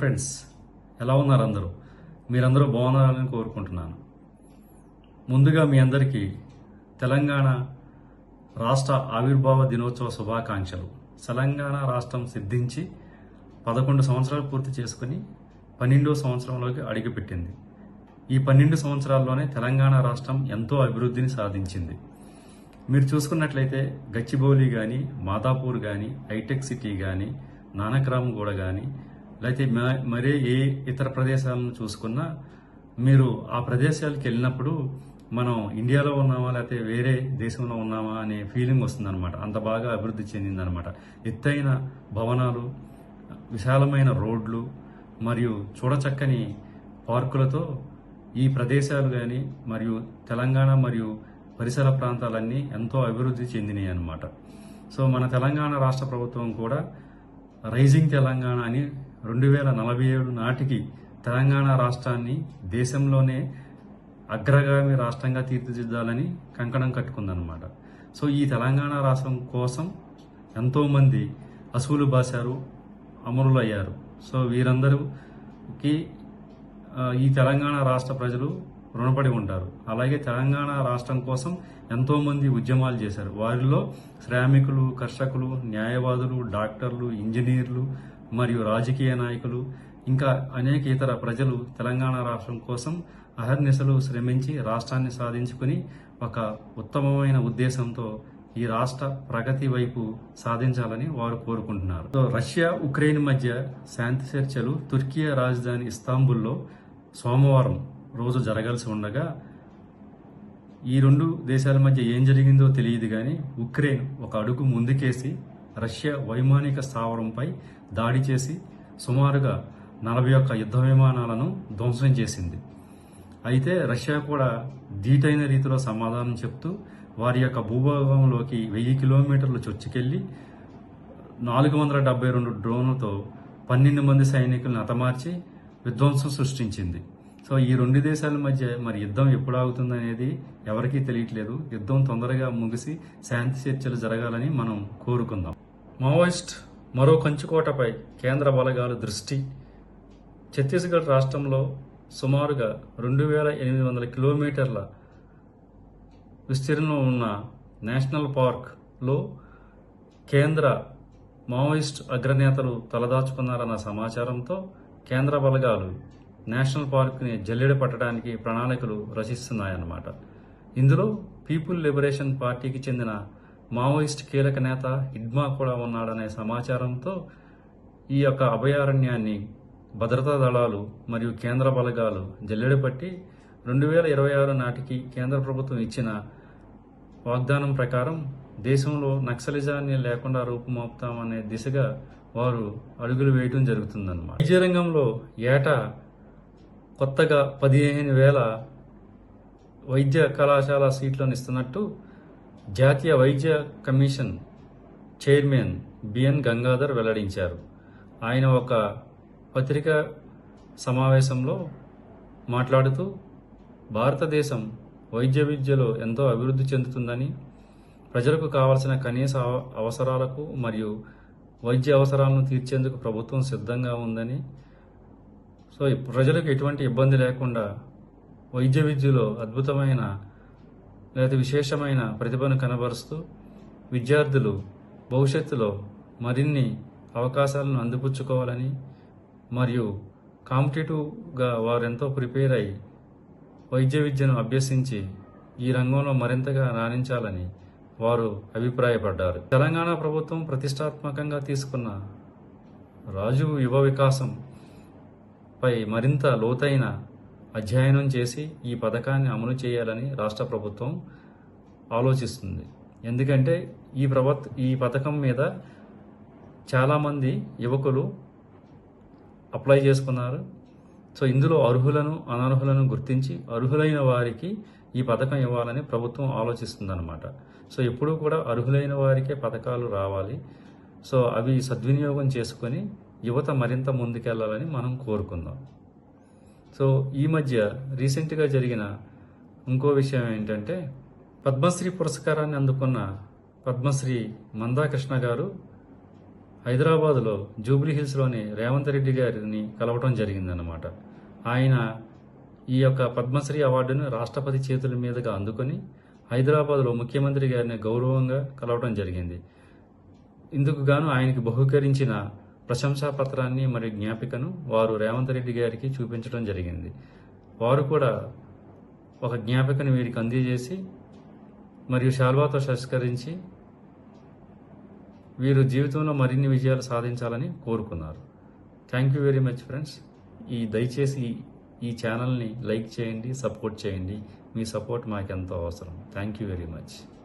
Friends ఎలా ఉన్నారు అందరూ? మీరందరూ బాగున్నారని కోరుకుంటున్నాను. ముందుగా మీ అందరికీ తెలంగాణ రాష్ట్ర ఆవిర్భావ దినోత్సవ శుభాకాంక్షలు. తెలంగాణ రాష్ట్రం సిద్ధించి పదకొండు సంవత్సరాలు పూర్తి చేసుకుని పన్నెండో సంవత్సరంలోకి అడుగుపెట్టింది. ఈ పన్నెండు సంవత్సరాల్లోనే తెలంగాణ రాష్ట్రం ఎంతో అభివృద్ధిని సాధించింది. మీరు చూసుకున్నట్లయితే గచ్చిబౌలి కానీ మాదాపూర్ కానీ హైటెక్ సిటీ కానీ నానక్రామ్గూడ కానీ లేకపోతే మరే ఏ ఇతర ప్రదేశాలను చూసుకున్నా మీరు ఆ ప్రదేశాలకు వెళ్ళినప్పుడు మనం ఇండియాలో ఉన్నామా లేకపోతే వేరే దేశంలో ఉన్నామా అనే ఫీలింగ్ వస్తుందన్నమాట. అంత బాగా అభివృద్ధి చెందిందనమాట ఎత్తైన భవనాలు విశాలమైన రోడ్లు మరియు చూడచక్కని పార్కులతో ఈ ప్రదేశాలు కానీ మరియు తెలంగాణ మరియు పరిసర ప్రాంతాలన్నీ ఎంతో అభివృద్ధి చెందినాయి అన్నమాట. సో మన తెలంగాణ రాష్ట్ర ప్రభుత్వం కూడా రైజింగ్ తెలంగాణ అని రెండు వేల నలభై ఏడు నాటికి తెలంగాణ రాష్ట్రాన్ని దేశంలోనే అగ్రగామి రాష్ట్రంగా తీర్చిదిద్దాలని కంకణం కట్టుకుందనమాట సో ఈ తెలంగాణ రాష్ట్రం కోసం ఎంతోమంది అసువులు బాశారు అమరులు అయ్యారు సో వీరందరికీ ఈ తెలంగాణ రాష్ట్ర ప్రజలు రుణపడి ఉంటారు. అలాగే తెలంగాణ రాష్ట్రం కోసం ఎంతోమంది ఉద్యమాలు చేశారు. వారిలో శ్రామికులు కర్షకులు న్యాయవాదులు డాక్టర్లు ఇంజనీర్లు మరియు రాజకీయ నాయకులు ఇంకా అనేక ఇతర ప్రజలు తెలంగాణ రాష్ట్రం కోసం అహర్నిశలు శ్రమించి రాష్ట్రాన్ని సాధించుకుని ఒక ఉత్తమమైన ఉద్దేశంతో ఈ రాష్ట్ర ప్రగతి వైపు సాధించాలని వారు కోరుకుంటున్నారు. రష్యా ఉక్రెయిన్ మధ్య శాంతి చర్చలు తుర్కియా రాజధాని ఇస్తాంబుల్లో సోమవారం రోజు జరగాల్సి ఉండగా ఈ రెండు దేశాల మధ్య ఏం జరిగిందో తెలియదు కానీ ఉక్రెయిన్ ఒక అడుగు ముందుకేసి రష్యా వైమానిక స్థావరంపై దాడి చేసి సుమారుగా నలభై ఒక్క యుద్ధ విమానాలను ధ్వంసం చేసింది. అయితే రష్యా కూడా ధీటైన రీతిలో సమాధానం చెప్తూ వారి యొక్క భూభాగంలోకి వెయ్యి కిలోమీటర్లు చొచ్చుకెళ్ళి నాలుగు వందల డెబ్బై రెండు డ్రోన్లతో పన్నెండు మంది సైనికులను హతమార్చి విధ్వంసం సృష్టించింది. సో ఈ రెండు దేశాల మధ్య మరి యుద్ధం ఎప్పుడు ఆగుతుందనేది ఎవరికీ తెలియట్లేదు. యుద్ధం తొందరగా ముగిసి శాంతి చర్చలు జరగాలని మనం కోరుకుందాం. మావోయిస్ట్ మరో కంచుకోటపై కేంద్ర బలగాలు దృష్టి. ఛత్తీస్గఢ్ రాష్ట్రంలో సుమారుగా రెండు వేల ఎనిమిది వందల కిలోమీటర్ల విస్తీర్ణంలో ఉన్న నేషనల్ పార్క్లో కేంద్ర మావోయిస్ట్ అగ్రనేతలు తలదాచుకున్నారన్న సమాచారంతో కేంద్ర బలగాలు నేషనల్ పార్క్ని జల్లెడ పట్టడానికి ప్రణాళికలు రచిస్తున్నాయన్నమాట. ఇందులో పీపుల్ లిబరేషన్ పార్టీకి చెందిన మావోయిస్ట్ కీలక నేత హిడ్మా కూడా ఉన్నాడనే సమాచారంతో ఈ యొక్క అభయారణ్యాన్ని భద్రతా దళాలు మరియు కేంద్ర బలగాలు జల్లెడపట్టి రెండు వేల ఇరవై ఆరు నాటికి కేంద్ర ప్రభుత్వం ఇచ్చిన వాగ్దానం ప్రకారం దేశంలో నక్సలిజాన్ని లేకుండా రూపుమాపుతామనే దిశగా వారు అడుగులు వేయటం జరుగుతుందన్నమాట. వైద్య రంగంలో ఏటా కొత్తగా పదిహేను వేల వైద్య కళాశాల సీట్లను ఇస్తున్నట్టు జాతీయ వైద్య కమిషన్ చైర్మన్ బిఎన్ గంగాధర్ వెల్లడించారు. ఆయన ఒక పత్రికా సమావేశంలో మాట్లాడుతూ భారతదేశం వైద్య విద్యలో ఎంతో అభివృద్ధి చెందుతుందని ప్రజలకు కావాల్సిన కనీస అవ- అవసరాలకు మరియు వైద్య అవసరాలను తీర్చేందుకు ప్రభుత్వం సిద్ధంగా ఉందని సో ప్రజలకు ఎటువంటి ఇబ్బంది లేకుండా వైద్య విద్యలో అద్భుతమైన లేదా విశేషమైన ప్రతిభను కనబరుస్తూ విద్యార్థులు భవిష్యత్తులో మరిన్ని అవకాశాలను అందిపుచ్చుకోవాలని మరియు కాంపిటేటివ్గా వారెంతో ప్రిపేర్ అయి వైద్య విద్యను అభ్యసించి ఈ రంగంలో మరింతగా రాణించాలని వారు అభిప్రాయపడ్డారు. తెలంగాణ ప్రభుత్వం ప్రతిష్టాత్మకంగా తీసుకున్న రాజు యువ వికాసం పై మరింత లోతైన అధ్యయనం చేసి ఈ పథకాన్ని అమలు చేయాలని రాష్ట్ర ప్రభుత్వం ఆలోచిస్తుంది. ఎందుకంటే ఈ ప్రభత్ ఈ పథకం మీద చాలామంది యువకులు అప్లై చేసుకున్నారు. సో ఇందులో అర్హులను అనర్హులను గుర్తించి అర్హులైన వారికి ఈ పథకం ఇవ్వాలని ప్రభుత్వం ఆలోచిస్తుందన్నమాట. సో ఎప్పుడూ కూడా అర్హులైన వారికే పథకాలు రావాలి. సో అవి సద్వినియోగం చేసుకొని యువత మరింత ముందుకెళ్ళాలని మనం కోరుకుందాం. సో ఈ మధ్య రీసెంట్గా జరిగిన ఇంకో విషయం ఏంటంటే పద్మశ్రీ పురస్కారాన్ని అందుకున్న పద్మశ్రీ మందాకృష్ణ గారు హైదరాబాదులో జూబ్లీ హిల్స్లోని రేవంత్ రెడ్డి గారిని కలవటం జరిగిందన్నమాట. ఆయన ఈ యొక్క పద్మశ్రీ అవార్డును రాష్ట్రపతి చేతుల మీదుగా అందుకొని హైదరాబాద్లో ముఖ్యమంత్రి గారిని గౌరవంగా కలవటం జరిగింది. ఇందుకు గాను ఆయనకి బహుకరించిన ప్రశంసా పత్రాన్ని మరియు జ్ఞాపికను వారు రేవంత్ రెడ్డి గారికి చూపించడం జరిగింది. వారు కూడా ఒక జ్ఞాపికను వీరికి అందజేసి మరియు శాల్వాతో సంస్కరించి వీరు జీవితంలో మరిన్ని విజయాలు సాధించాలని కోరుకున్నారు. Thank you very much friends ఈ దయచేసి ఈ- ఈ ఛానల్ని లైక్ చేయండి సపోర్ట్ చేయండి. మీ సపోర్ట్ మాకెంతో అవసరం. Thank you very much